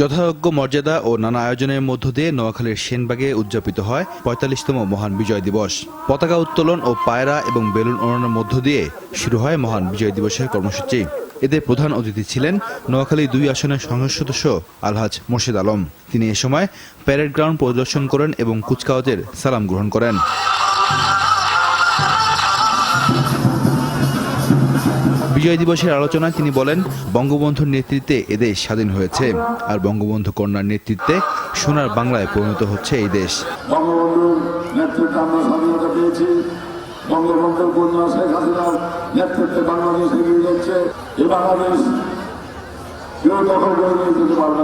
যথাযোগ্য মর্যাদা ও নানা আয়োজনের মধ্য দিয়ে নোয়াখালীর সেনবাগে উদযাপিত হয় পঁয়তাল্লিশতম মহান বিজয় দিবস। পতাকা উত্তোলন ও পায়রা এবং বেলুন ওড়ানোর মধ্য দিয়ে শুরু হয় মহান বিজয় দিবসের কর্মসূচি। এতে প্রধান অতিথি ছিলেন নোয়াখালী দুই আসনের সংসদ সদস্য আলহাজ মোর্শেদ আলম। তিনি এ সময় প্যারেড গ্রাউন্ড পরিদর্শন করেন এবং কুচকাওয়াজের সালাম গ্রহণ করেন। বিজয় দিবসের আলোচনায় তিনি বলেন, বঙ্গবন্ধুর নেতৃত্বে এদেশ স্বাধীন হয়েছে আর বঙ্গবন্ধু কন্যার নেতৃত্বে সোনার বাংলায় পরিণত হচ্ছে এই দেশ। আমরা পেয়েছি। নেতৃত্বে বাংলাদেশ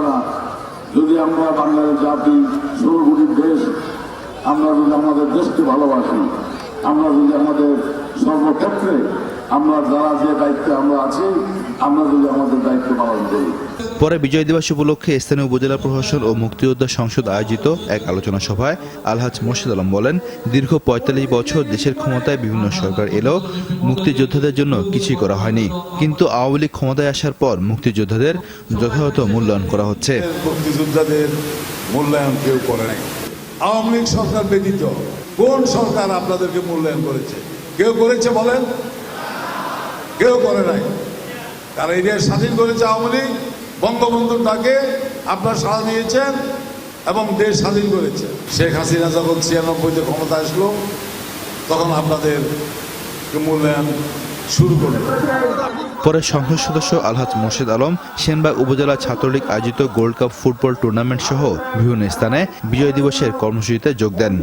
না। যদি আমরা বাংলাদেশ জাতি কোটির দেশ, আমরা যদি আমাদের দেশকে ভালোবাসি, আমরা যদি আমাদের সর্বক্ষেত্রে আমরা যারা যে দায়িত্বে আমরা আছি আমরা যদি আমাদের দায়িত্ব পালন করি। পরে বিজয় দিবস উপলক্ষে স্থানীয় উপজেলা প্রশাসন ও মুক্তিযোদ্ধা সংসদ আয়োজিত এক আলোচনা সভায় আলহাজ মোর্শেদ আলম বলেন দীর্ঘ পঁয়তাল্লিশ বছর দেশের ক্ষমতায় বিভিন্ন সরকার এলেও মুক্তিযোদ্ধাদের জন্য কিছুই করা হয়নি। কিন্তু আওয়ামী লীগ ক্ষমতায় আসার পর মুক্তিযোদ্ধাদের যথাযথ মূল্যায়ন করা হচ্ছে। মুক্তিযোদ্ধাদের মূল্যায়ন কেউ করে নাই। আওয়ামী লীগ সরকার ব্যতীত কোন সরকার আপনাদেরকে মূল্যায়ন করেছে? কেউ করেছে বলেন? কেউ করে নাই। কারণ দেশ স্বাধীন করেছে আওয়ামী লীগ বঙ্গবন্ধুর ডাকে আপনারা সাড়া দিয়েছেন এবং দেশ স্বাধীন করেছে। শেখ হাসিনা যখন ছিয়ানব্বইতে ক্ষমতা আসলো, তখন আপনাদের মূল্যায়ন শুরু করল পরে সংসদ সদস্য আলহাজ মোর্শেদ আলম সেনবাগ উপজেলা ছাত্রলীগ আয়োজিত গোল্ড কাপ ফুটবল টুর্নামেন্ট সহ বিভিন্ন স্থানে বিজয় দিবসের কর্মসূচিতে যোগ দেন।